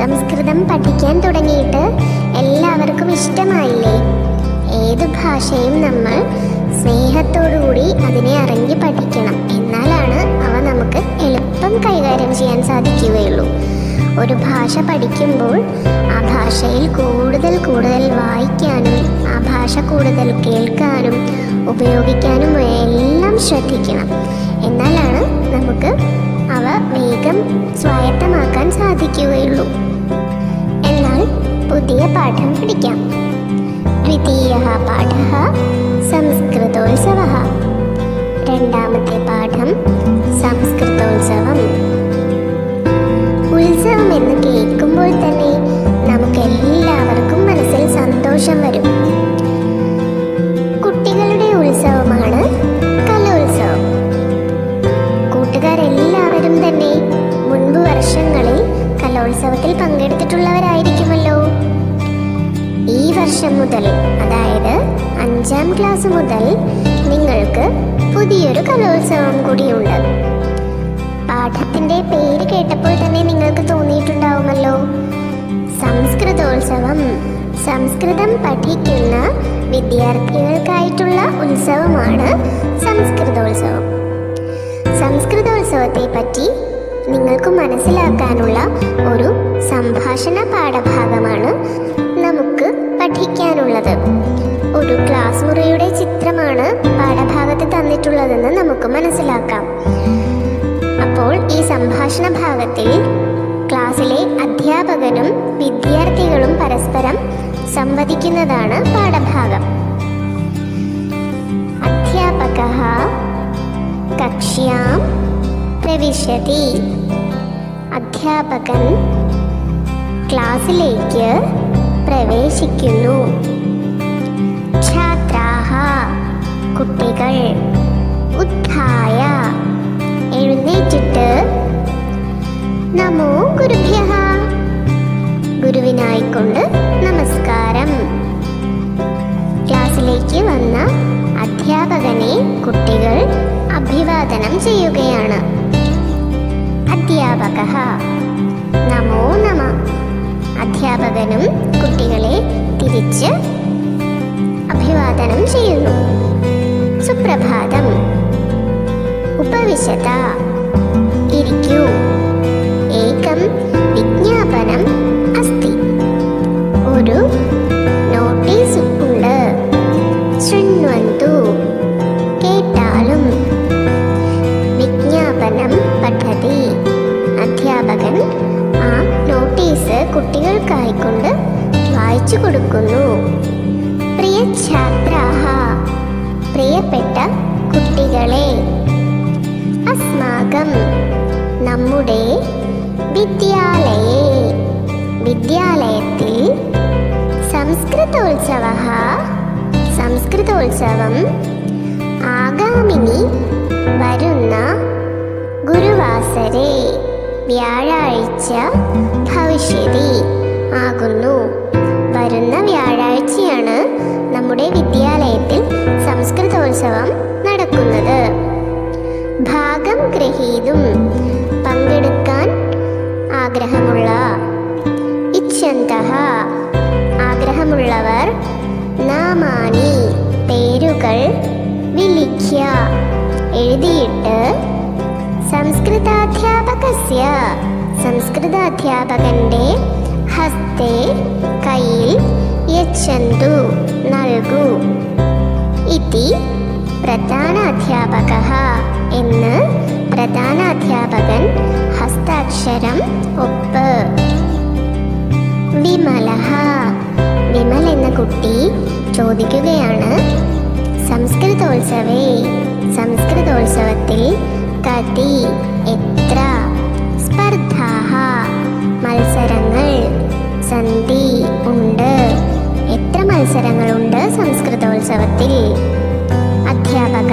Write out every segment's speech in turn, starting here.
സംസ്കൃതം പഠിക്കാൻ തുടങ്ങിയിട്ട് എല്ലാവർക്കും ഇഷ്ടമായില്ലേ? ഏത് ഭാഷയും നമ്മൾ സ്നേഹത്തോടുകൂടി അതിനെ അറിഞ്ഞ് പഠിക്കണം. എന്നാലാണ് അവ നമുക്ക് എളുപ്പം കൈകാര്യം ചെയ്യാൻ സാധിക്കുകയുള്ളൂ. ഒരു ഭാഷ പഠിക്കുമ്പോൾ ആ ഭാഷയിൽ കൂടുതൽ കൂടുതൽ വായിക്കാനും ആ ഭാഷ കൂടുതൽ കേൾക്കാനും ഉപയോഗിക്കാനും എല്ലാം ശ്രദ്ധിക്കണം. എന്നാലാണ് നമുക്ക് അവ വേഗം സ്വായത്തമാക്കാൻ സാധിക്കുകയുള്ളൂ. പുതിയ പാഠം പഠിക്കാം. ദ്വിതീയ പാഠ സംസ്കൃതോത്സവ. രണ്ടാമത്തെ പാഠം സംസ്കൃതോത്സവം. ഉത്സവം എന്ന് കേൾക്കുമ്പോൾ തന്നെ നമുക്ക് എല്ലാവർക്കും മനസ്സിൽ സന്തോഷം വരും. തന്നെ നിങ്ങൾക്ക് തോന്നിയിട്ടുണ്ടാവുമല്ലോ. സംസ്കൃതോത്സവം സംസ്കൃതം പഠിക്കുന്ന വിദ്യാർത്ഥികൾക്കായിട്ടുള്ള ഉത്സവമാണ് സംസ്കൃതോത്സവം. സംസ്കൃതോത്സവത്തെ പറ്റി നിങ്ങൾക്ക് മനസ്സിലാക്കാനുള്ള ഒരു സംഭാഷണ പാഠഭാഗമാണ് നമുക്ക് പഠിക്കാനുള്ളത്. ഒരു ക്ലാസ് മുറിയുടെ ചിത്രമാണ് പാഠഭാഗത്ത് തന്നിട്ടുള്ളതെന്ന് നമുക്ക് മനസ്സിലാക്കാം. അപ്പോൾ ഈ സംഭാഷണ ഭാഗത്തിൽ ക്ലാസ്സിലെ അധ്യാപകനും വിദ്യാർത്ഥികളും പരസ്പരം സംവദിക്കുന്നതാണ് പാഠഭാഗം. അധ്യാപക കക്ഷ്യാം പ്രവിശതി അധ്യാപകൻ ക്ലാസ്സിലേക്ക് പ്രവേശിക്കുന്നു. അധ്യാപകനെ കുട്ടികൾ അഭിവാദനം ചെയ്യുകയാണ്. അധ്യാപക. നമോ നമ. അധ്യാപകനും കുട്ടികളെ തിരിച്ച് അഭിവാദനം ചെയ്യുന്നു. സുപ്രഭാതം. ഉപവിശത. ഇരിക്കൂ. ഏകം വിജ്ഞാപനം കുട്ടികൾക്കായിക്കൊണ്ട് വായിച്ചു കൊടുക്കുന്നു. പ്രിയ ഛാത്രാഹ പ്രിയപ്പെട്ട കുട്ടികളെ അസ്മാകം നമ്മുടെ വിദ്യാലയെ. വിദ്യാലയത്തിൽ സംസ്കൃതോത്സവ സംസ്കൃതോത്സവം ആഗാമിനി വരുന്ന ഗുരുവാസരെ. വ്യാഴാഴ്ച ഭവിഷ്യതി ആകുന്നു. വരുന്ന വ്യാഴാഴ്ചയാണ് നമ്മുടെ വിദ്യാലയത്തിൽ സംസ്കൃതോത്സവം നടക്കുന്നത്. ഭാഗം ഗ്രഹീതും പങ്കെടുക്കാൻ ആഗ്രഹമുള്ള ഇച്ഛന്ത ആഗ്രഹമുള്ളവർ നാമാനി പേരുകൾ വിളിക്കുക. എഴുതിയിട്ട് സംസ്കൃതാധ്യാപകസ്യ. സംസ്കൃതാധ്യാപകന്റെ ഹസ്തേ കയ്യിൽ യച്ഛന്തു നൽകൂ. ഇതി പ്രധാനാധ്യാപക എന്ന് പ്രധാനാധ്യാപകൻ ഹസ്താക്ഷരം ഒപ്പ്. വിമലഹ വിമൽ എന്ന കുട്ടി ചോദിക്കുകയാണ് സംസ്കൃതോത്സവേ സംസ്കൃതോത്സവത്തിൽ കതി എത്ര സ്പർദ്ധാഹ മത്സരങ്ങൾ സന്ധി ഉണ്ട്. എത്ര മത്സരങ്ങളുണ്ട് സംസ്കൃതോത്സവത്തിൽ? അധ്യാപക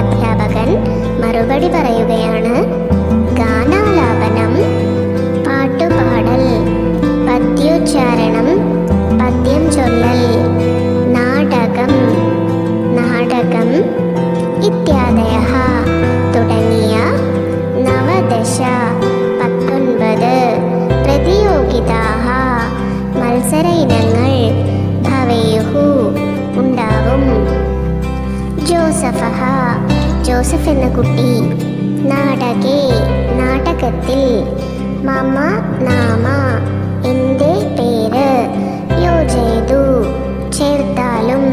അധ്യാപകൻ മറുപടി പറയുകയാണ്. ജോസഫ് എന്ന കുട്ടി നാടകേ നാടകത്തിൽ. മമ നാമ എന്റെ പേര്. യോജേതു ചേർത്താലും.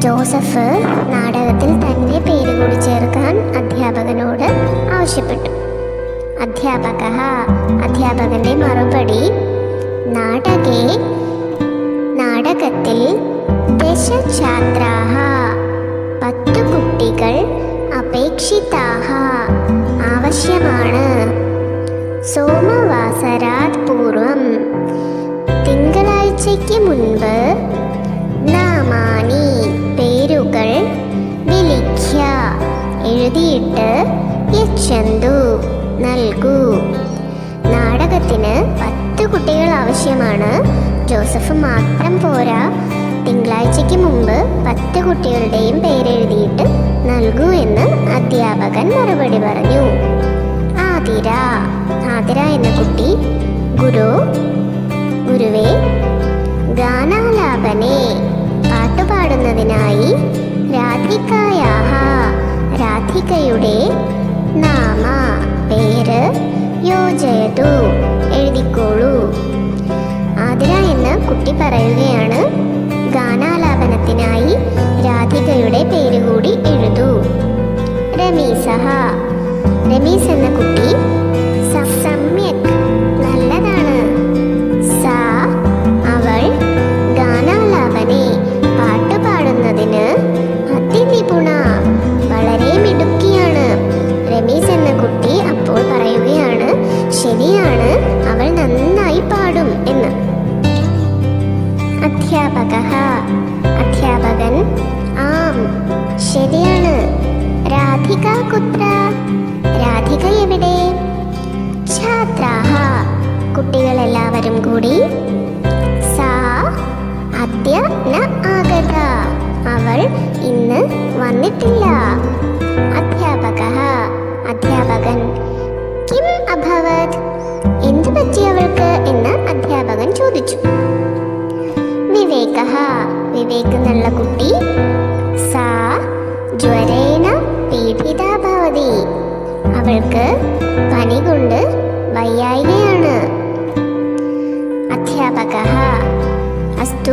ജോസഫ് നാടകത്തിൽ തന്റെ പേര് കൂടി ചേർക്കാൻ അധ്യാപകനോട് ആവശ്യപ്പെട്ടു. അധ്യാപക അധ്യാപകന്റെ മറുപടി നാടകേ നാടകത്തിൽ ദശഛാത്രാഹ പത്തു കുട്ടികൾ അപേക്ഷിതാഹ. ആവശ്യമാണ്. സോമവാസരാത് പൂർവം. തിങ്കളാഴ്ചയ്ക്ക് മുൻപ് നാമാനി പേരുകൾ വിളിക്ക എഴുതിയിട്ട് യച്ചന്തു നൽകൂ. നാടകത്തിന് പത്ത് കുട്ടികൾ ആവശ്യമാണ്. ജോസഫ് മാത്രം പോരാ. തിങ്കളാഴ്ചയ്ക്ക് മുമ്പ് പത്ത് കുട്ടികളുടെയും പേരെഴുതിയിട്ട് നൽകൂ എന്ന് അധ്യാപകൻ മറുപടി പറഞ്ഞു. ആതിര ആതിര എന്ന കുട്ടി ഗുരു ഗുരുവേ ഗാനാലാപനെ പാട്ടുപാടുന്നതിനായി രാധികായാഹ രാധികയുടെ നാമ പേര് യോജയതു എഴുതിക്കോളൂ. ആതിര എന്ന കുട്ടി പറയുകയാണ് രമീസ് എന്ന കുട്ടി സമ്യക് നല്ലതാണ്. സാ അവൾ ഗാനാലാപനെ പാട്ട് പാടുന്നതിന് അതിനിപുണ വളരെ മിടുക്കിയാണ്. എന്ന കുട്ടി അപ്പോൾ പറയുകയാണ് ശരിയാണ് അവൾ നന്നായി പാടും എന്ന്. അധ്യാപക അധ്യാപകൻ ആം ശരിയാണ്. രാധിക കുത്ര എവിടെ? കുട്ടികളെല്ലാവരും കൂടി അവൾ ഇന്ന് വന്നിട്ടില്ല. അധ്യാപക അധ്യാപകൻ കിം അഭവത്. എന്തു പറ്റി അവൾക്ക് എന്ന് അധ്യാപകൻ ചോദിച്ചു. വിവേക വിവേക് എന്നുള്ള കുട്ടി സാ ജ്വരേണ പീഡിതാ ഭവതി. അവൾക്ക് പനി കൊണ്ട് വയ്യായികയാണ്. അധ്യാപക അസ്തു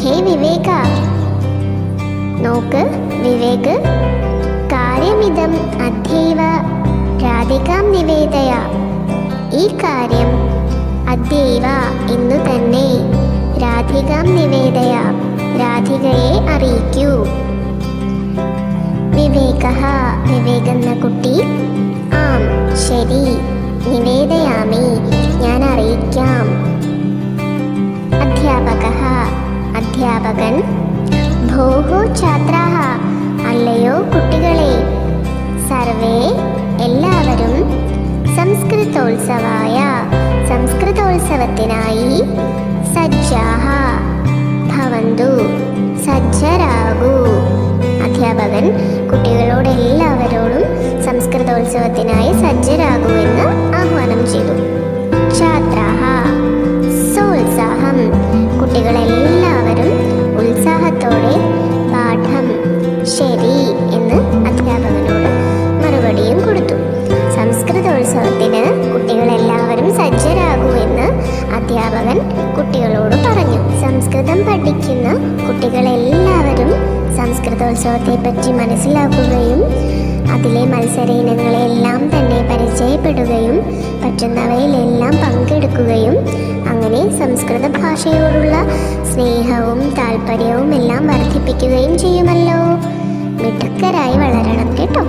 ഹേ വിവേക. നോക്ക് വിവേക് കാര്യമിതം അദ്യൈവ രാധികാം നിവേദയ. ഈ കാര്യം അദ്യൈവ ഇന്നു തന്നെ രാധികാം നിവേദയ രാധികയെ അറിയിക്കൂ. വിവേക വിവേക് എന്ന കുട്ടി ആം ശരി. നിവേദയാമി ഞാൻ അറിയിക്കാം. അധ്യാപക അധ്യാപകൻ ഭോഹോ ഛാത്രാഹ അല്ലയോ കുട്ടികളെ. സർവേ എല്ലാവരും സംസ്കൃതോത്സവായ സംസ്കൃതോത്സവത്തിനായി സജ്ജാഹ. ഭവന്തു സജ്ജരാകൂ. അധ്യാപകൻ കുട്ടികളോട് എല്ലാവരോടും കുട്ടികളെല്ലാവരും സജ്ജരാകൂ എന്ന് അധ്യാപകൻ കുട്ടികളോട് പറഞ്ഞു. സംസ്കൃതം പഠിക്കുന്ന കുട്ടികളെല്ലാവരും സംസ്കൃതോത്സവത്തെ പറ്റി മനസ്സിലാക്കുകയും അതിലെ മത്സര ഇനങ്ങളെല്ലാം തന്നെ പരിചയപ്പെടുകയും പറ്റുന്നവയിലെല്ലാം പങ്കെടുക്കുകയും അങ്ങനെ സംസ്കൃത ഭാഷയോടുള്ള സ്നേഹവും താല്പര്യവും എല്ലാം വർദ്ധിപ്പിക്കുകയും ചെയ്യുമല്ലോ. മിടുക്കരായി വളരണം കേട്ടോ.